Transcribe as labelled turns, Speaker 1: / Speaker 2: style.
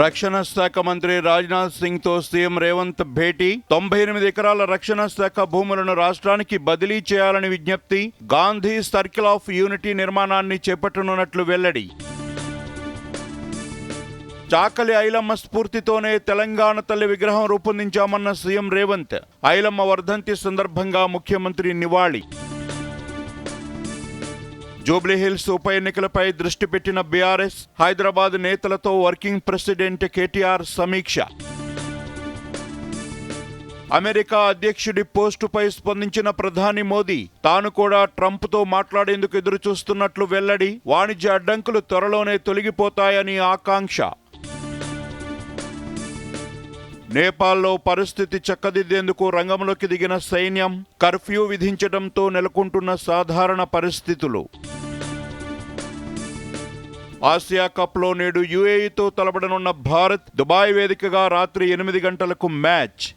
Speaker 1: రక్షణ శాఖ మంత్రి రాజ్నాథ్ సింగ్తో సీఎం రేవంత్ భేటీ. తొంభై ఎనిమిది ఎకరాల రక్షణ శాఖ భూములను రాష్ట్రానికి బదిలీ చేయాలని విజ్ఞప్తి. గాంధీ సర్కిల్ ఆఫ్ యూనిటీ నిర్మాణాన్ని చేపట్టనున్నట్లు వెల్లడి. చాకలి ఐలమ్మ స్ఫూర్తితోనే తెలంగాణ తల్లి విగ్రహం రూపొందించామన్న సీఎం రేవంత్. ఐలమ్మ వర్ధంతి సందర్భంగా ముఖ్యమంత్రి నివాళి. జూబ్లీహిల్స్ ఉప ఎన్నికలపై దృష్టి పెట్టిన బీఆర్ఎస్ హైదరాబాద్ నేతలతో వర్కింగ్ ప్రెసిడెంట్ కేటీఆర్ సమీక్ష. అమెరికా అధ్యక్షుడి పోస్టుపై స్పందించిన ప్రధాని మోదీ తాను కూడా ట్రంప్తో మాట్లాడేందుకు ఎదురుచూస్తున్నట్లు వెల్లడి వాణిజ్య అడ్డంకులు త్వరలోనే తొలగిపోతాయని ఆకాంక్ష. నేపాల్లో పరిస్థితి చక్కదిద్దేందుకు రంగంలోకి దిగిన సైన్యం కర్ఫ్యూ విధించడంతో నెలకొంటున్న సాధారణ పరిస్థితులు. ఆసియా కప్లో నేడు యుఏఈతో తలపడనున్న భారత్ దుబాయ్ వేదికగా రాత్రి ఎనిమిది గంటలకు మ్యాచ్.